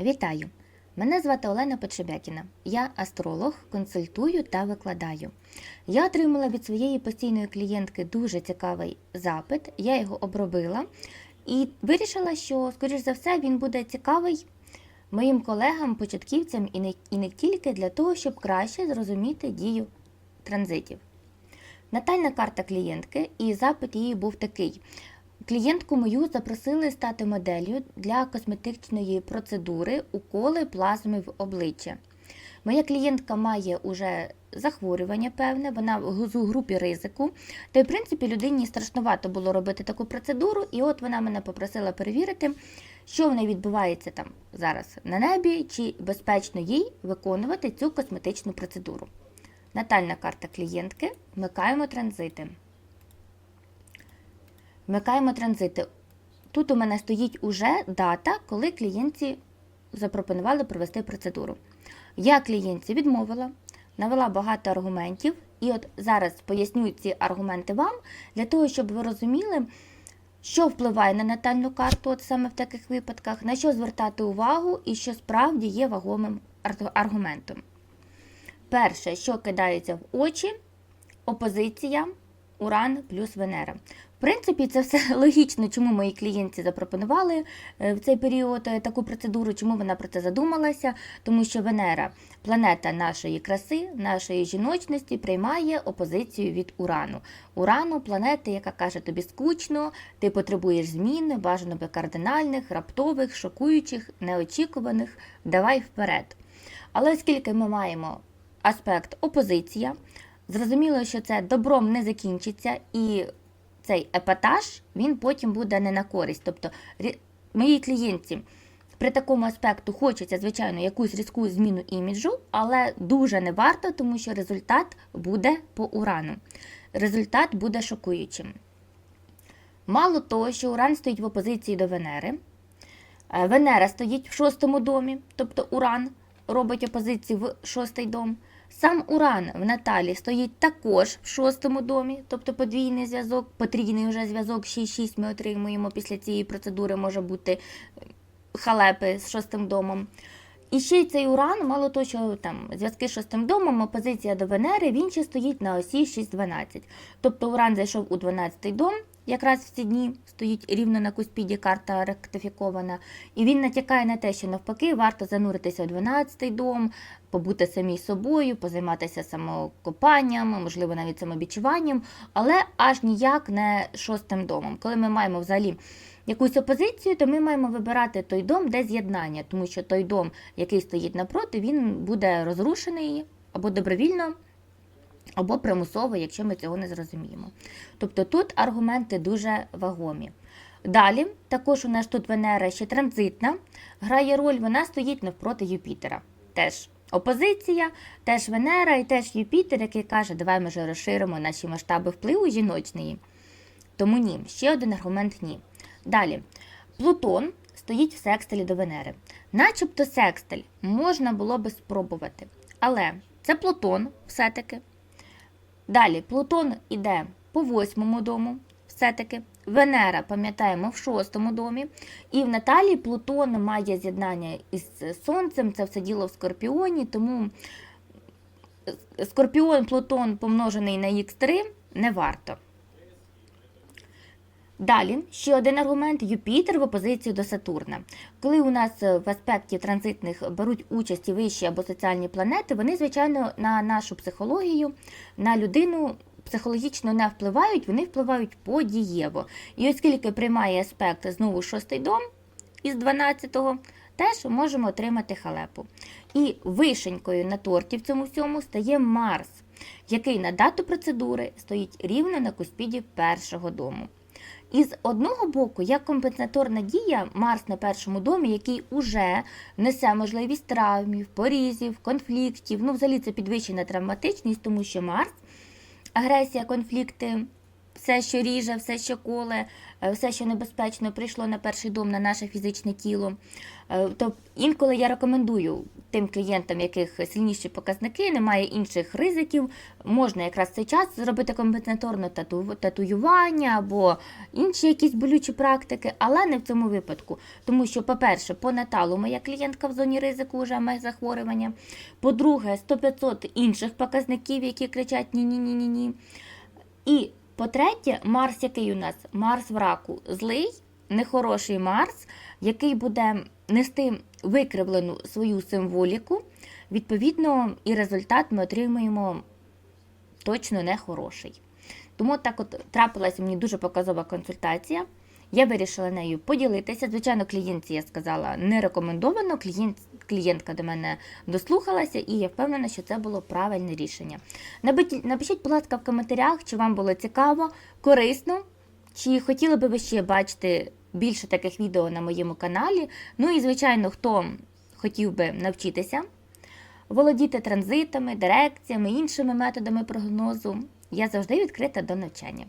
Вітаю! Мене звати Олена Подшибякіна. Я астролог, консультую та викладаю. Я отримала від своєї постійної клієнтки дуже цікавий запит, я його обробила і вирішила, що, скоріш за все, він буде цікавий моїм колегам, початківцям і не, і не тільки для того, щоб краще зрозуміти дію транзитів. Натальна карта клієнтки, і запит її був такий. Клієнтку мою запросили стати моделлю для косметичної процедури уколи плазми в обличчя. Моя клієнтка має уже захворювання певне, вона в групі ризику. Та й, в принципі, людині страшнувато було робити таку процедуру, і от вона мене попросила перевірити, що в неї відбувається там зараз на небі, чи безпечно їй виконувати цю косметичну процедуру. Натальна карта клієнтки. Вмикаємо транзити. Вмикаємо транзити. Тут у мене стоїть уже дата, коли клієнтці запропонували провести процедуру. Я клієнтці відмовила, навела багато аргументів, і от зараз поясню ці аргументи вам для того, щоб ви розуміли, що впливає на натальну карту, от саме в таких випадках, на що звертати увагу і що справді є вагомим аргументом. Перше, що кидається в очі, опозиція Уран плюс Венера. В принципі, це все логічно, чому мої клієнтці запропонували е, в цей період е, таку процедуру, чому вона про це задумалася, тому що Венера, планета нашої краси, нашої жіночності, приймає опозицію від Урану. Урану планети, яка каже тобі скучно, ти потребуєш змін, бажано би кардинальних, раптових, шокуючих, неочікуваних. Давай вперед. Але оскільки ми маємо аспект опозиція, зрозуміло, що це добром не закінчиться, і цей епатаж він потім буде не на користь. Тобто моїй клієнтці при такому аспекту хочеться, звичайно, якусь різку зміну іміджу, але дуже не варто, тому що результат буде по урану. Результат буде шокуючим. Мало того, що Уран стоїть в опозиції до Венери. Е, Венера стоїть в шостому домі, тобто Уран робить опозицію в шостий дом. Сам Уран в Наталі стоїть також в шостому домі, тобто подвійний зв'язок, потрійний вже зв'язок 6-6 ми отримуємо після цієї процедури, може бути е, халепи з шостим домом. І ще й цей Уран, мало того, що там зв'язки з шостим домом, опозиція до Венери, він ще стоїть на осі 6-12. Тобто Уран зайшов у 12-й дом, якраз в ці дні стоїть рівно на куспіді карта ректифікована. І він натякає на те, що навпаки варто зануритися у 12-й дом, побути самій собою, позайматися самокопанням, можливо, навіть самобічуванням, але аж ніяк не шостим домом. Коли ми маємо взагалі якусь опозицію, то ми маємо вибирати той дом, де з'єднання, тому що той дом, який стоїть напроти, він буде розрушений або добровільно. Або примусово, якщо ми цього не зрозуміємо. Тобто тут аргументи дуже вагомі. Далі, також у нас тут Венера ще транзитна, грає роль, вона стоїть навпроти Юпітера. Теж опозиція, теж Венера і теж Юпітер, який каже, давай ми вже розширимо наші масштаби впливу жіночної. Тому ні, ще один аргумент ні. Далі, Плутон стоїть в секстилі до Венери. Начебто секстиль можна було би спробувати. Але це Плутон все-таки. Далі Плутон іде по восьмому дому, все-таки. Венера, пам'ятаємо, в шостому домі. І в Наталі Плутон має з'єднання із Сонцем, це все діло в Скорпіоні, тому Скорпіон Плутон помножений на Х3 не варто. Далі ще один аргумент Юпітер в опозиції до Сатурна. Коли у нас е, в аспекті транзитних беруть участь і вищі або соціальні планети, вони, звичайно, на нашу психологію, на людину психологічно не впливають, вони впливають подієво. І оскільки приймає аспект знову шостий дом із 12-го, теж можемо отримати халепу. І вишенькою на торті в цьому всьому стає Марс, який на дату процедури стоїть рівно на куспіді першого дому. І з одного боку, як компенсаторна дія Марс на першому домі, який уже несе можливість травмів, порізів, конфліктів. Ну, взагалі це підвищена травматичність, тому що Марс, агресія, конфлікти, все, що ріже, все, що коле, е, все, що небезпечно, прийшло на перший дом на наше фізичне тіло. Е, То інколи я рекомендую тим клієнтам, яких сильніші показники, немає інших ризиків, можна якраз цей час зробити компенсаторне тату- татуювання або інші якісь болючі практики, але не в цьому випадку. Тому що, по-перше, по наталу моя клієнтка в зоні ризику вже має захворювання. По-друге, 100-500 інших показників, які кричать ні-ні-ні-ні-ні. І по-третє, Марс, який у нас? Марс в раку злий, нехороший Марс, який буде нести викривлену свою символіку. Відповідно, і результат ми отримуємо точно нехороший. Тому так от трапилася мені дуже показова консультація. Я вирішила нею поділитися. Звичайно, клієнтці я сказала не рекомендовано. Клієнт, клієнтка до мене дослухалася, і я впевнена, що це було правильне рішення. Напишіть, будь ласка, в коментарях, чи вам було цікаво, корисно, чи хотіли би ви ще бачити більше таких відео на моєму каналі. Ну і, звичайно, хто хотів би навчитися володіти транзитами, дирекціями, іншими методами прогнозу, я завжди відкрита до навчання.